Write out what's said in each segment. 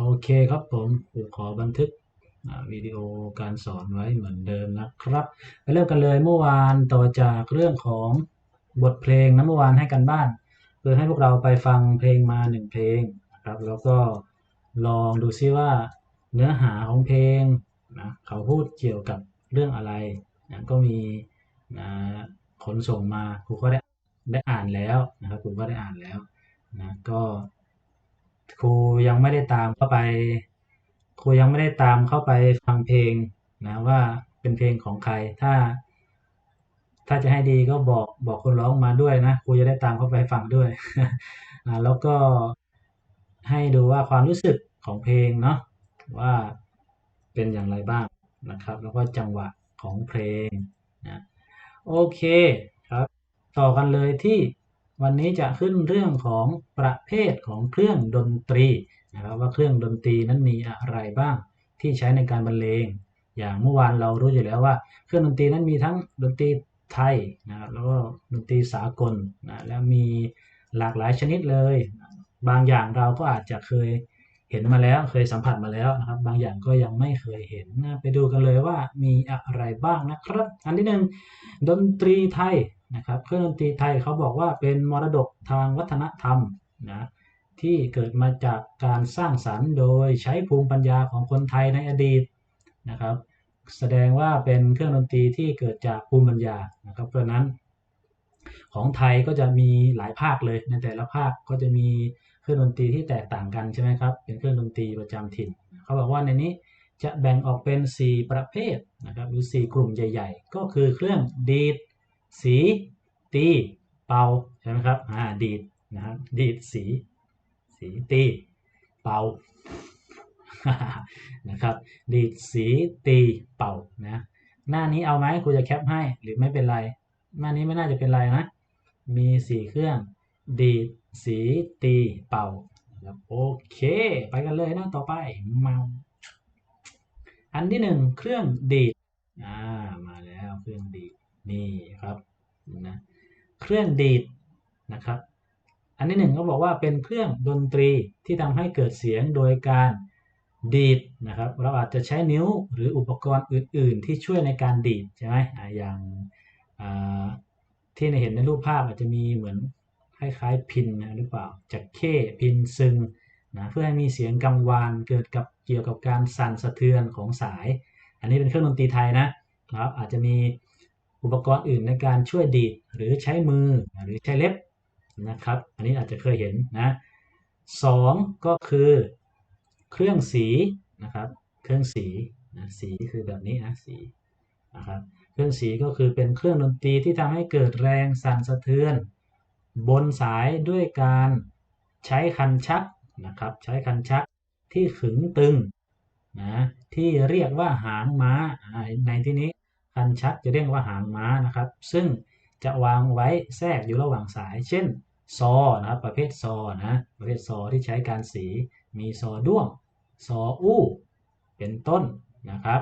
โอเคครับผมผมขอบันทึกวิดีโอการสอนไว้เหมือนเดิมนะครับไปเริ่มกันเลยเมื่อวานต่อจากเรื่องของบทเพลงนะเมื่อวานให้กันบ้านคือให้พวกเราไปฟังเพลงมาหนึ่งเพลงนะครับแล้วก็ลองดูซิว่าเนื้อหาของเพลงนะเขาพูดเกี่ยวกับเรื่องอะไรนะก็มีนะขนส่งมาครูก็ได้ได้อ่านแล้วนะครับครูก็ได้อ่านแล้วนะก็ ครูยังไม่ได้ตามเข้าไป ครูยังไม่ได้ตามเข้าไปฟังเพลงนะว่าเป็นเพลงของใครถ้า ถ้าจะให้ดีก็บอกบอกคนร้องมาด้วยนะครูจะได้ตามเข้าไปฟังด้วยอ่าแล้วก็ให้ดูว่าความรู้สึกของเพลงเนาะว่าเป็นอย่างไรบ้างนะครับ แล้วก็จังหวะของเพลงนะโอเคครับ ต่อกันเลยที่ วันนี้จะขึ้นเรื่องของประเภทของเครื่องดนตรีนะครับว่าเครื่องดนตรีนั้นมีอะไรบ้างที่ใช้ในการบรรเลง อย่างเมื่อวานเรารู้อยู่แล้วว่า เครื่องดนตรีนั้นมีทั้งดนตรีไทยนะครับแล้วก็ดนตรีสากลนะแล้วมีหลากหลายชนิดเลย บางอย่างเราก็อาจจะเคย เห็นมาแล้วเคยสัมผัสมาแล้วนะครับ บางอย่างก็ยังไม่เคยเห็นนะไปดูกันเลยว่ามีอะไรบ้างนะครับ อันที่หนึ่งดนตรีไทยนะครับเครื่องดนตรีไทยเขาบอกว่าเป็นมรดกทางวัฒนธรรมนะที่เกิดมาจากการสร้างสรรค์โดยใช้ภูมิปัญญาของคนไทยในอดีตนะครับ แสดงว่าเป็นเครื่องดนตรีที่เกิดจากภูมิปัญญานะครับเพราะนั้นของไทยก็จะมีหลายภาคเลยในแต่ละภาคก็จะมี รื่องดนตรีที่แตกต่างกันใช่ไหมครับ เป็นเครื่องดนตรีประจำถิ่น เขาบอกว่าในนี้จะแบ่งออกเป็น 4 ประเภทนะครับหรือ 4 กลุ่มใหญ่ ๆ ก็คือเครื่องดีด สี ตี เป่าใช่ไหมครับอ่าดีดนะครับดีดสี สีตี เป่านะครับดีดสีตีเป่านะหน้านี้เอาไหมครูจะแคปให้หรือไม่เป็นไร หน้านี้ไม่น่าจะเป็นไรนะมีสี่เครื่อง ดีดสีตีเป่าครับโอเค ไปกันเลยนะต่อไปมาอันที่หนึ่งเครื่องดีดอ่ามาแล้วเครื่องดีดนี่ครับนะเครื่องดีดนะครับ อันที่หนึ่งเขาบอกว่าเป็นเครื่องดนตรีที่ทำให้เกิดเสียงโดยการดีดนะครับ เราอาจจะใช้นิ้วหรืออุปกรณ์อื่น ๆ ที่ช่วยในการดีดใช่ไหมอ่าอย่างอ่าที่เห็นในรูปภาพอาจจะมีเหมือน คล้ายๆพินนะหรือเปล่าจากเข้พินซึงนะเพื่อให้มีเสียงกังวานเกิดกับเกี่ยวกับการสั่นสะเทือนของสาย อันนี้เป็นเครื่องดนตรีไทยนะครับอาจจะมีอุปกรณ์อื่นในการช่วยดีดหรือใช้มือหรือใช้เล็บนะครับอันนี้อาจจะเคยเห็นนะสองก็คือเครื่องสีนะครับเครื่องสีนะสีคือแบบนี้นะสีนะครับเครื่องสีก็คือเป็นเครื่องดนตรีที่ทำให้เกิดแรงสั่นสะเทือน บนสายด้วยการใช้คันชักนะครับ ใช้คันชักที่ขึงตึงนะที่เรียกว่าหางม้า ในที่นี้คันชักจะเรียกว่าหางม้านะครับ ซึ่งจะวางไว้แทรกอยู่ระหว่างสาย เช่นซอนะครับประเภทซอนะประเภทซอที่ใช้การสีมีซอด้วงซออู้เป็นต้นนะครับ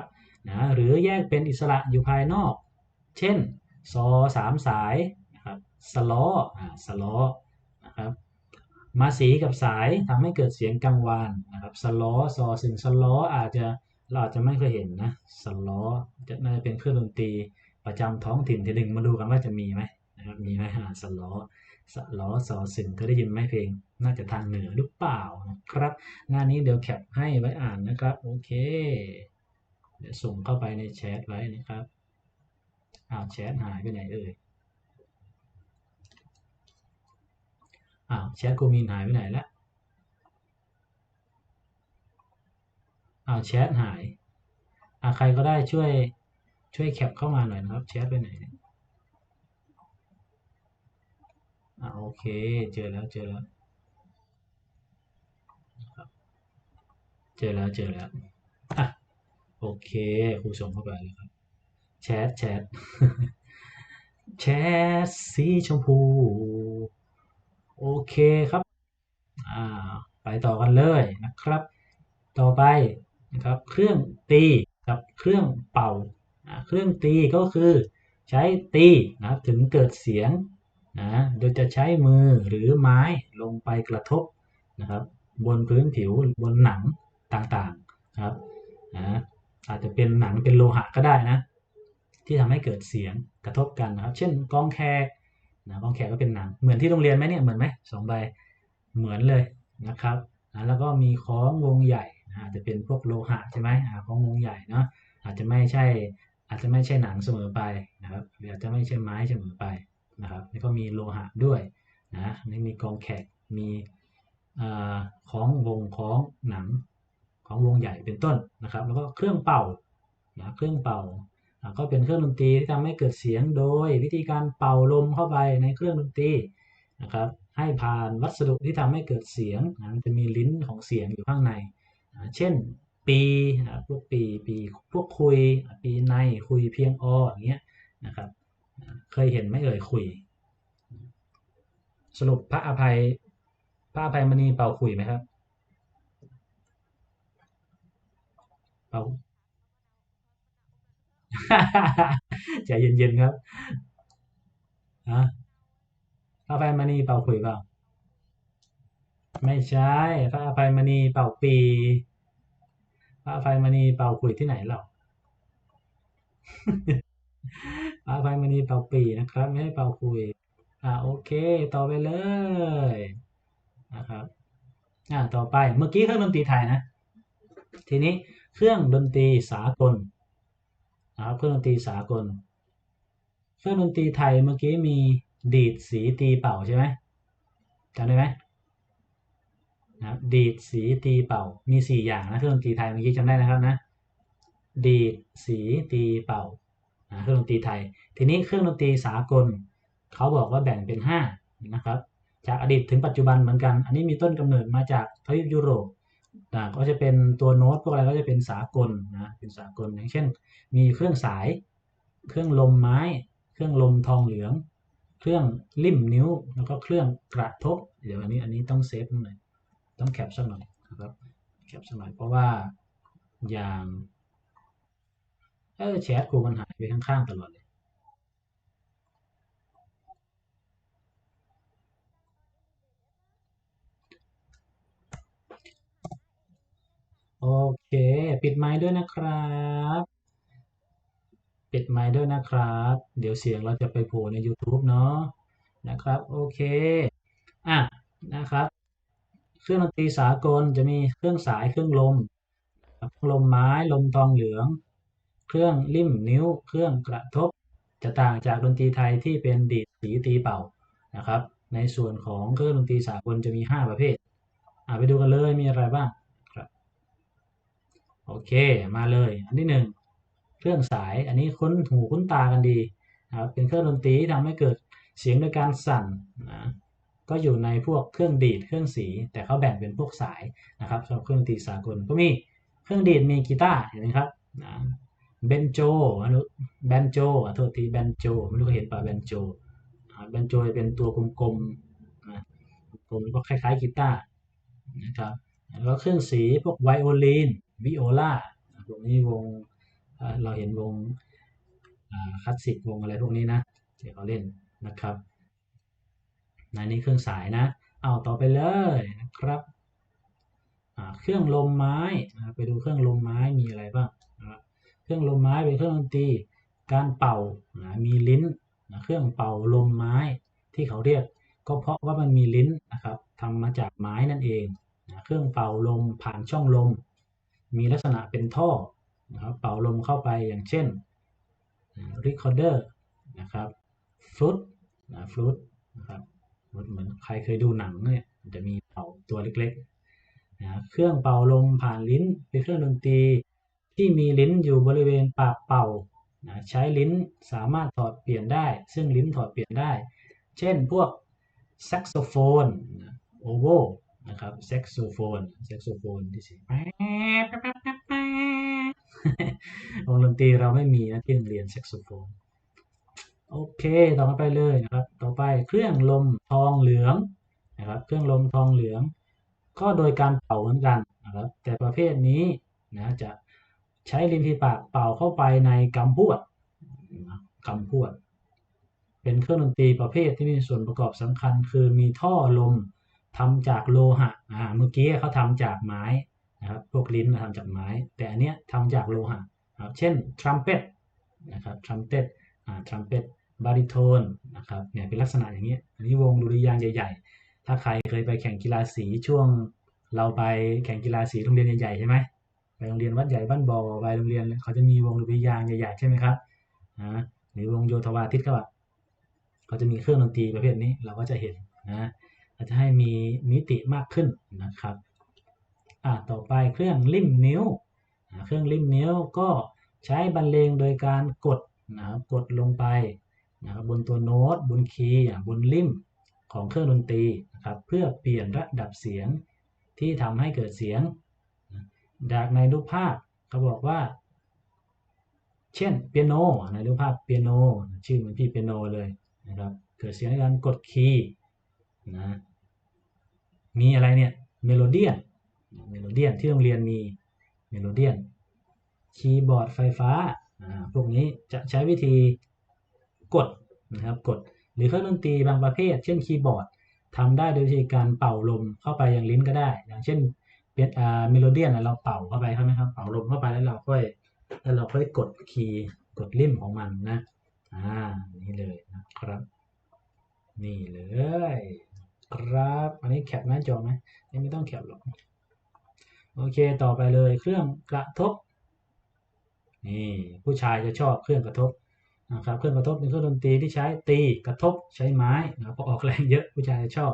นะหรือแยกเป็นอิสระอยู่ภายนอก เช่นซอสามสาย นะครับสล้ออ่าสล้อนะครับมาสีกับสายทำให้เกิดเสียงกังวานนะครับสล้อซอซึ่งสล้ออาจจะเราอาจจะไม่เคยเห็นนะสล้อจะน่าจะเป็นเครื่องดนตรีประจำท้องถิ่นทีหนึ่งมาดูกันว่าจะมีไหมนะครับมีไหมสล้อสล้อซอสึงเคยได้ยินไหมเพลง น่าจะทางเหนือหรือเปล่านะครับ หน้านี้เดี๋ยวแคปให้ไว้อ่านนะครับ โอเค เดี๋ยวส่งเข้าไปในแชทไว้นะครับอ้าวแชทหายไปไหนเอ่ย อ้าวแชทกูมีนหายไปไหนแล้วอ้าวแชทหายอ่าใครก็ได้ช่วยช่วยแคปเข้ามาหน่อยนะครับแชทไปไหนอ่าโอเค เจอแล้วเจอแล้วเจอแล้วเจอแล้วอะโอเคครูส่งเข้าไปเลยครับแชทแชทแชทสีชมพู โอเคครับอ่าไปต่อกันเลยนะครับ ต่อไปนะครับเครื่องตีกับเครื่องเป่า เครื่องตีก็คือใช้ตีนะครับถึงเกิดเสียงนะโดยจะใช้มือหรือไม้ลงไปกระทบนะครับบนพื้นผิวบนหนังต่างๆครับนะอาจจะเป็นหนังเป็นโลหะก็ได้นะ ที่ทำให้เกิดเสียงกระทบกันนะครับ เช่นกองแขก นะกองแขกก็เป็นหนัง เหมือนที่โรงเรียนไหมเนี่ยเหมือนไหมสองใบเหมือนเลยนะครับนะแล้วก็มีของวงใหญ่นะอาจจะเป็นพวกโลหะใช่ไหมของวงใหญ่เนาะอาจจะไม่ใช่อาจจะไม่ใช่หนังเสมอไปนะครับหรืออาจจะไม่ใช่ไม้เสมอไปนะครับแล้วก็มีโลหะด้วยนะนี่มีกองแขกมีของวงของหนังของวงใหญ่เป็นต้นนะครับ แล้วก็เครื่องเป่านะเครื่องเป่า ก็เป็นเครื่องดนตรีที่ทำให้เกิดเสียงโดยวิธีการเป่าลมเข้าไปในเครื่องดนตรีนะครับให้ผ่านวัสดุที่ทำให้เกิดเสียงนะมันจะมีลิ้นของเสียงอยู่ข้างในอ่าเช่น ปีนะพวกปีปีพวกคุย ปีในคุยเพียงออย่างเงี้ยนะครับเคยเห็นไหมเอ่ยคุย สรุปพระอภัยพระอภัยมณีเป่าคุยไหมครับเป่า ใจเย็นๆครับฮะพระอภัยมณีเป่าคุยเปล่า ไม่ใช่ พระอภัยมณีเป่าปี พระอภัยมณีเป่าคุยที่ไหนเราพระอภัยมณีเป่าปีนะครับ ไม่ให้เป่าคุยอ่าโอเค ต่อไปเลยนะครับอ่าต่อไปเมื่อกี้เครื่องดนตรีไทยนะ ทีนี้เครื่องดนตรีสากล นะครับเครื่องดนตรีสากล เครื่องดนตรีไทยเมื่อกี้มีดีดสีตีเป่าใช่ไหมจำได้ไหมนะครับดีดสีตีเป่ามีสี่อย่างนะเครื่องดนตรีไทยเมื่อกี้จำได้นะครับนะดีดสีตีเป่านะเครื่องดนตรีไทย ทีนี้เครื่องดนตรีสากลเขาบอกว่าแบ่งเป็นห้านะครับ จากอดีตถึงปัจจุบันเหมือนกัน อันนี้มีต้นกำเนิดมาจากทวีปยุโรป นะก็จะเป็นตัวโน้ตพวกอะไรก็จะเป็นสากลนะเป็นสากลอย่างเช่น มีเครื่องสาย เครื่องลมไม้ เครื่องลมทองเหลือง เครื่องลิ่มนิ้ว แล้วก็เครื่องกระทบ เดี๋ยวอันนี้อันนี้ต้องเซฟหน่อยต้องแคปสักหน่อยนะครับแคปสักหน่อยเพราะว่าอย่างเออแชทกูมันหายไปข้างๆตลอดเลย โอเค ปิดไมค์ด้วยนะครับ ปิดไมค์ด้วยนะครับ เดี๋ยวเสียงเราจะไปโผล่ใน YouTube เนาะนะครับ โอเค อะนะครับ เครื่องดนตรีสากลจะมีเครื่องสายเครื่องลมเครื่องลมไม้ลมทองเหลือง เครื่องลิ่มนิ้ว เครื่องกระทบ จะต่างจากดนตรีไทยที่เป็นดีดสีตีเป่านะครับ ในส่วนของเครื่องดนตรีสากลจะมี 5 ประเภทอะไปดูกันเลยมีอะไรบ้าง โอเคมาเลยอันที่หนึ่งเครื่องสายอันนี้คุ้นหูคุ้นตากันดีนะครับเป็นเครื่องดนตรีที่ทำให้เกิดเสียงโดยการสั่นนะก็อยู่ในพวกเครื่องดีดเครื่องสี แต่เขาแบ่งเป็นพวกสายนะครับสำหรับเครื่องดนตรีสากลก็มีเครื่องดีดมีกีตาร์เห็นไหมครับนะเบนโจอนุแบนโจอะโทษทีแบนโจไม่รู้เคยเห็นป่ะแบนโจแบนโจเป็นตัวกลมๆนะกลมก็คล้ายๆกีตาร์นะครับแล้วเครื่องสีพวกไวโอลิน วิโอลาพวกนี้วงเราเห็นวงคลาสสิกวงอะไรพวกนี้นะที่เขาเล่นนะครับนนี้เครื่องสายนะ เอาต่อไปเลยนะครับเครื่องลมไม้ไปดูเครื่องลมไม้มีอะไรบ้างเครื่องลมไม้เป็นเครื่องดนตรีการเป่ามีลิ้นเครื่องเป่าลมไม้ที่เขาเรียก ก็เพราะว่ามันมีลิ้นนะครับทำมาจากไม้นั่นเองเครื่องเป่าลมผ่านช่องลม มีลักษณะเป็นท่อนะครับเป่าลมเข้าไปอย่างเช่น recorder นะครับฟลุตนะฟลุตนะครับเหมือนใครเคยดูหนังเนี่ยจะมีเป่าตัวเล็กๆนะเครื่องเป่าลมผ่านลิ้นเป็นเครื่องดนตรีที่มีลิ้นอยู่บริเวณปากเป่านะใช้ลิ้นสามารถถอดเปลี่ยนได้ ซึ่งลิ้นถอดเปลี่ยนได้ เช่นพวกแซกโซโฟนโอโว นะครับแซกโซโฟนแซกโซโฟนที่สิวงดนตรีเราไม่มีนะที่โรงเรียนแซกโซโฟนโอเค ต่อไปเลยนะครับ ต่อไปเครื่องลมทองเหลืองนะครับ เครื่องลมทองเหลือง ก็โดยการเป่าเหมือนกันนะครับ แต่ประเภทนี้นะจะใช้ลิ้นที่ปากเป่าเข้าไปในกำพวดกำพวด เป็นเครื่องดนตรีประเภทที่มีส่วนประกอบสำคัญ คือมีท่อลม ทำจากโลหะอ่าเมื่อกี้เขาทำจากไม้นะครับพวกลิ้นมาทำจากไม้ แต่อันเนี้ยทำจากโลหะครับเช่น trumpet นะครับ trumpet อ่า trumpet baritone นะครับเนี่ยเป็นลักษณะอย่างนี้ยอันนี้วงดุริยางใหญ่ ๆ ถ้าใครเคยไปแข่งกีฬาสีช่วงเราไปแข่งกีฬาสีโรงเรียนใหญ่ๆใช่ไหมไปโรงเรียนวัดใหญ่บ้านบอไปโรงเรียนเขาจะมีวงดุริยางใหญ่ๆใช่ไหมครับนะหรือวงโยธวาทิตก็แบบเขาจะมีเครื่องดนตรีประเภทนี้เราก็จะเห็นนะ เราจะให้มีมิติมากขึ้นนะครับอ่าต่อไปเครื่องลิ่มนิ้ว เครื่องลิ่มนิ้วก็ใช้บรรเลงโดยการกดนะครับกดลงไปนะครับบนตัวโน้ตบนคีย์บนลิ่มของเครื่องดนตรีนะครับเพื่อเปลี่ยนระดับเสียงที่ทำให้เกิดเสียงจากในรูปภาพเขาบอกว่า เช่นเปียโนในรูปภาพเปียโนชื่อเหมือนพี่เปียโนเลยนะครับเกิดเสียงในการกดคีย์นะ มีอะไรเนี่ยเมโลเดียนเมโลเดียนที่โรงเรียนมีเมโลเดียนคีย์บอร์ดไฟฟ้าพวกนี้จะใช้วิธีกดนะครับกดหรือเครื่องดนตรีบางประเภท เช่นคีย์บอร์ดทำได้โดยวิธีการเป่าลมเข้าไปยังลิ้นก็ได้ อย่างเช่นเป็นอ่าเมโลเดียนเราเป่าเข้าไปใช่ไหมครับเป่าลมเข้าไปแล้วเราค่อยแล้วเราค่อยกดคีย์กดลิ่มของมันนะอ่านี่เลยนะครับ นี่เลย ครับ อันนี้แคปหน้าจอไหมไม่ต้องแคปหรอก โอเค ต่อไปเลยเครื่องกระทบ นี่ผู้ชายจะชอบเครื่องกระทบนะครับ เครื่องกระทบเป็นเครื่องดนตรีที่ใช้ตีกระทบใช้ไม้นะครับเพราะออกแรงเยอะผู้ชายจะชอบ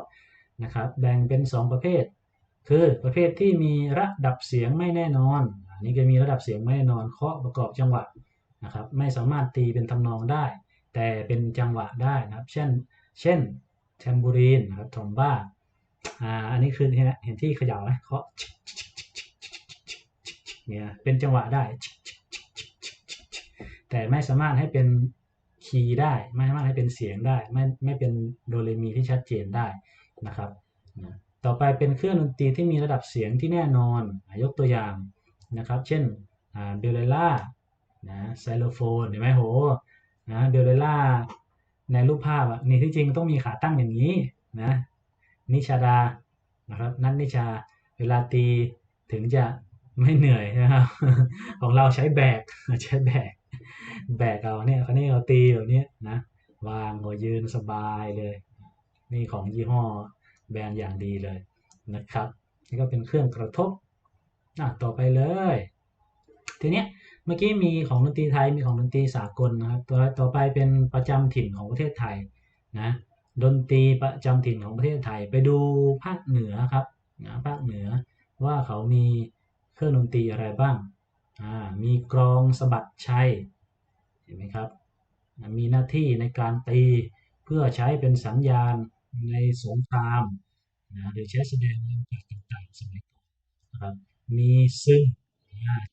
นะครับ แบ่งเป็น 2 ประเภท คือประเภทที่มีระดับเสียงไม่แน่นอน อันนี้ก็มีระดับเสียงไม่แน่นอนเคาะประกอบจังหวะนะครับ ไม่สามารถตีเป็นทำนองได้ แต่เป็นจังหวะได้นะครับ เช่น เช่น แทมบูรีนนะครับทอมบ้าอ่าอันนี้คือเห็นไหมเห็นที่เขย่าไหมเคาะเนี่ยเป็นจังหวะได้ แต่ไม่สามารถให้เป็นคีย์ได้ ไม่สามารถให้เป็นเสียงได้ ไม่ไม่เป็นโดเรมีที่ชัดเจนได้นะครับนะต่อไปเป็นเครื่องดนตรีที่มีระดับเสียงที่แน่นอน ยกตัวอย่างนะครับ เช่นเบลเลล่านะไซโลโฟนเห็นไหมโหนะเบลเลล่า ในรูปภาพอะนี่ที่จริงต้องมีขาตั้งอย่างนี้นะนิชาดานะครับนัทนิชาเวลาตีถึงจะไม่เหนื่อยนะครับของเราใช้แบกใช้แบกแบกเอาเนี่ยคันนี้เราตีแบบนี้นะวางหัวยืนสบายเลย นี่ของยี่ห้อแบรนด์อย่างดีเลยนะครับ นี่ก็เป็นเครื่องกระทบอะต่อไปเลย ทีเนี้ย เมื่อกี้มีของดนตรีไทยมีของดนตรีสากลนะครับตัวต่อไปเป็นประจำถิ่นของประเทศไทยนะดนตรีประจำถิ่นของประเทศไทย ไปดูภาคเหนือครับนะภาคเหนือว่าเขามีเครื่องดนตรีอะไรบ้างอ่ามีกรองสะบัดชัยเห็นไหมครับมีหน้าที่ในการตีเพื่อใช้เป็นสัญญาณในสงครามนะหรือใช้แสดงในโอกาสต่างๆสมัยก่อนนะครับมีซึ่ง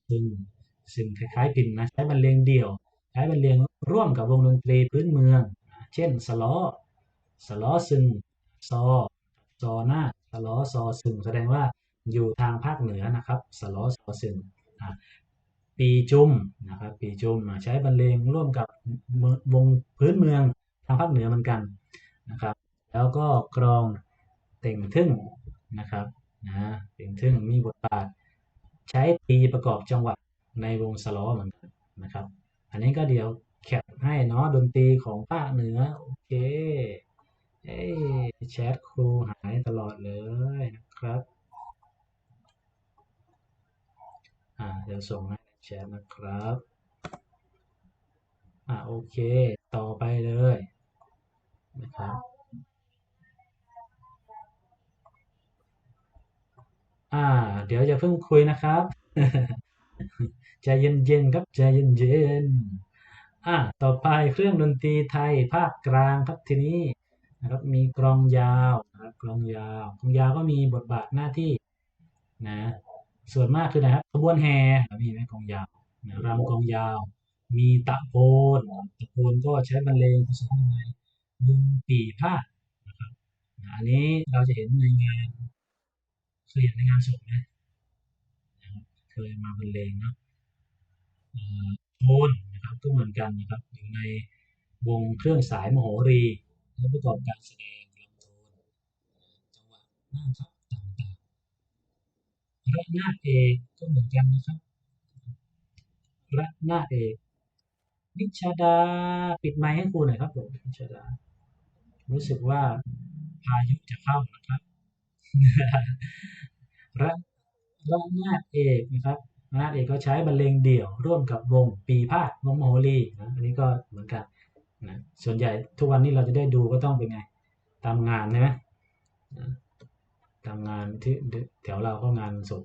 ซึ่ง ซึ่งคล้ายๆปิ่นนะใช้บรรเลงเดี่ยว ใช้บรรเลงร่วมกับวงดนตรีพื้นเมือง เช่นสล้อสล้อซึ่งซอซอหน้าสล้อซอซึ่งแสดงว่าอยู่ทางภาคเหนือนะครับสล้อซอซึ่งปีจุมนะครับปีจุมใช้บรรเลงร่วมกับวงพื้นเมืองทางภาคเหนือเหมือนกันนะครับ แล้วก็กรองเต่งทึ่งนะครับนะเต่งทึ่งมีบทบาท ใช้ตีประกอบจังหวะ ในวงสล้อเหมือนกันนะครับ อันนี้ก็เดี๋ยวแคปให้เนาะดนตรีของภาคเหนือโอเคเอ้แชทครูหายตลอดเลยนะครับอ่าเดี๋ยวส่งให้แชทนะครับอ่าโอเค ต่อไปเลยนะครับอ่า เดี๋ยวจะเพิ่งคุยนะครับ ใจเย็นๆครับใจเย็นๆอ่าต่อไปเครื่องดนตรีไทยภาคกลางครับทีนี้นะครับมีกลองยาวนะครับกลองยาวกลองยาวก็มีบทบาทหน้าที่นะส่วนมากคือนะครับขบวนแห่มีไหมกลองยาวนะรำกลองยาว มีตะโพนตะโพนก็ใช้บรรเลงผสมในวงปีพานะครับอันนี้เราจะเห็นในงานเคยเห็นในงานศพไหมเคยมาบรรเลงเนาะ โทนนะครับก็เหมือนกันนะครับอยู่ในวงเครื่องสายมโหรีและประกอบการแสดงลำโทนจังหวะหน้าครับต่างระนาดเอกก็เหมือนกันนะครับระนาดเอกนิชดาปิดไมค์ให้ครูหน่อยครับผมนิชดา รู้สึกว่าพายุจะเข้านะครับระระนาดเอกนะครับ ระเอกก็ใช้บรรเลงเดี่ยว ร่วมกับวงปีพาดวงโมโหรีนะอันนี้ก็เหมือนกันนะส่วนใหญ่ทุกวันนี้เราจะได้ดูก็ต้องเป็นไง ตามงานใช่ไหมนะตามงานที่แถวเราก็งานศพ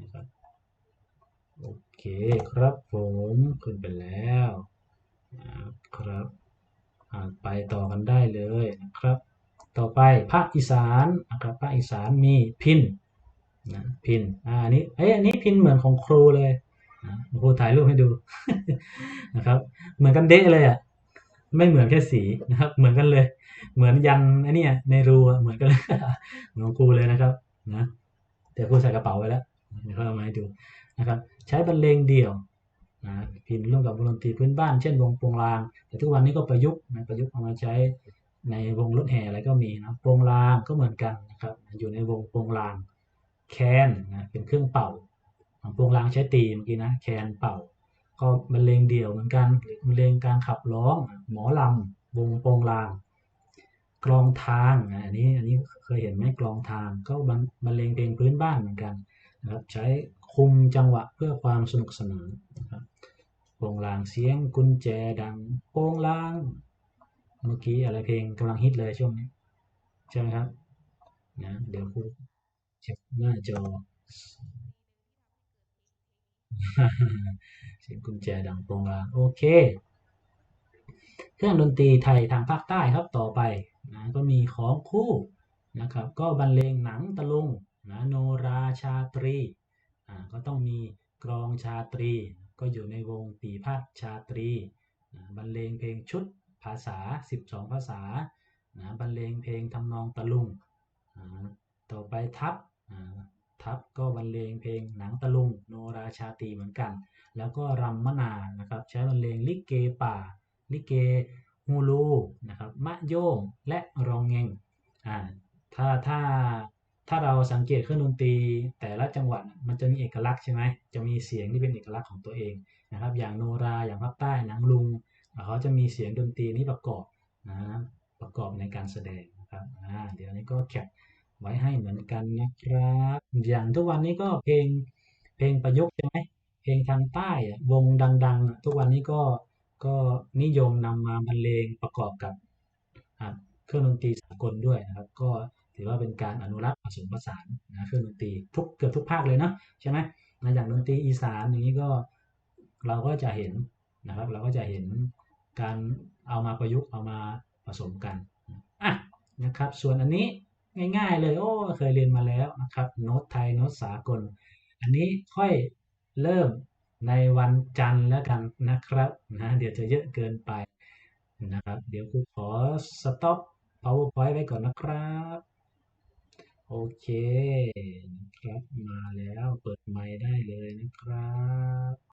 นะครับโอเคครับผมขึ้นไปแล้วนะครับไปต่อกันได้เลยนะครับ ต่อไปภาคอีสานนะครับภาคอีสานมีพิน นะพินอ่าอันนี้เอ้ยอันนี้พินเหมือนของครูเลยนะครูถ่ายรูปให้ดูนะครับ เหมือนกันเด้เลยอะไม่เหมือนแค่สีนะครับ เหมือนกันเลย เหมือนยันอันนี้ในรูเหมือนกันเลยเหมือนครูเลยนะครับนะแต่ครูใส่กระเป๋าไว้แล้วเดี๋ยวเขาเอามาให้ดูนะครับ ใช้บรรเลงเดี่ยวนะพินร่วมกับวงดนตรีพื้นบ้านเช่นวงโปงลาง แต่ทุกวันนี้ก็ประยุกต์นะประยุกต์เอามาใช้ในวงรถแห่อะไรก็มีนะโปงลางก็เหมือนกันนะครับ อยู่ในวงโปงลาง แคนนะเป็นเครื่องเป่าโปงลางใช้ตีเมื่อกี้นะแคนเป่า ก็บรรเลงเดี่ยวเหมือนกันหรือบรรเลงการขับร้อง หมอลำวงโปงลางกลองทางอันนี้อันนี้เคยเห็นไหมกลองทางก็บรรเลงเพลงพื้นบ้านเหมือนกันนะครับใช้คุมจังหวะเพื่อความสนุกสนานนะครับโปงลางเสียงกุญแจดังโปงลาง เมื่อกี้อะไรเพลงกำลังฮิตเลยช่วงนี้ใช่ไหมครับนะเดี๋ยวพู เช็คหน้าจอเสียงกุญแจดังโปงลางโอเค เครื่องดนตรีไทยทางภาคใต้ครับต่อไปนะก็มีของคู่นะครับ ก็บรรเลงหนังตะลุงนะโนราชาตรีอ่าก็ต้องมีกรองชาตรี ก็อยู่ในวงปีพาดชาตรีนะบรรเลงเพลงชุดภาษา 12 ภาษานะบรรเลงเพลงทำนองตะลุง ต่อไปทับ ทับก็บรรเลงเพลงหนังตะลุงโนราชาตีเหมือนกัน แล้วก็รำมนานะครับใช้บรรเลงลิเกป่า ลิเกฮูลูนะครับมะโยงและรองเงงอ่าถ้าถ้าถ้าเราสังเกตเครื่องดนตรีแต่ละจังหวัดมันจะมีเอกลักษณ์ใช่ไหมจะมีเสียงที่เป็นเอกลักษณ์ของตัวเองนะครับ อย่างโนราอย่างภาคใต้หนังลุงเขาจะมีเสียงดนตรีนี้ประกอบนะประกอบในการแสดงนะครับเดี๋ยวนี้ก็แคป ไว้ให้เหมือนกันนะครับ อย่างทุกวันนี้ก็เพลงเพลงประยุกต์ใช่ไหมเพลงทางใต้วงดัง ๆ ทุกวันนี้ก็ก็นิยมนำมาบรรเลงประกอบกับเครื่องดนตรีสากลด้วยนะครับ ก็ถือว่าเป็นการอนุรักษ์ผสมผสานนะเครื่องดนตรีทุกเกือบทุกภาคเลยเนาะใช่ไหมนะอย่างดนตรีอีสานอย่างนี้ก็เราก็จะเห็นนะครับ เราก็จะเห็นการเอามาประยุกต์เอามาผสมกันอะนะครับ ส่วนอันนี้ ง่าย ๆ เลย โอ้เคยเรียนมาแล้วนะครับโน้ตไทยโน้ตสากล อันนี้ค่อยเริ่มในวันจันทร์แล้วกันนะครับนะเดี๋ยวจะเยอะเกินไปนะครับเดี๋ยวครูขอสต็อป powerpoint ไว้ก่อนนะครับโอเคนะครับมาแล้วเปิดไมค์ได้เลยนะครับ